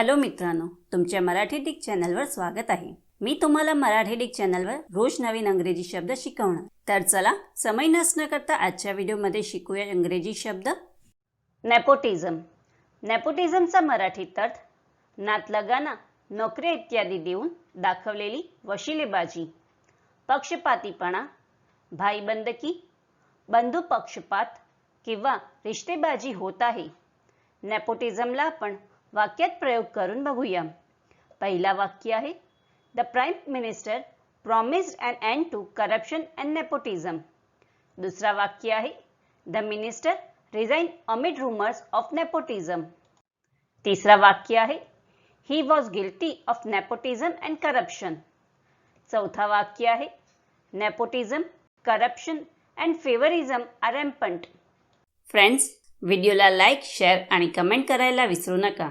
Hello मित्रांनो तुमच्या Marathi Dick चॅनलवर स्वागत आहे. मी तुम्हाला मराठी डिक चॅनलवर रोज नवीन अंग्रेजी शब्द शिकवणार. तर चला समय नसणं करता आजच्या व्हिडिओमध्ये शिकूया इंग्रजी शब्द. नेपोटिझम नेपोटिझमचा मराठीत अर्थ नातलगाना नोकऱ्या इत्यादी देऊन दाखवलेली वशिलेबाजी. पक्षपातीपणा भाईबंदकी बंधू पक्षपात किंवा रिश्तेबाजी होत आहे. नेपोटिझमला आपण वाक्यात प्रयोग करून बघूया. पहिला वाक्य आहे the prime minister promised an end to corruption and nepotism दुसरा वाक्य आहे the minister resign amid rumours of nepotism तिसरा वाक्य आहे he was guilty of nepotism and corruption चौथा वाक्य आहे nepotism corruption and favouritism are rampant friends व्हिडिओला लाईक शेअर आणि कमेंट करायला विसरू नका.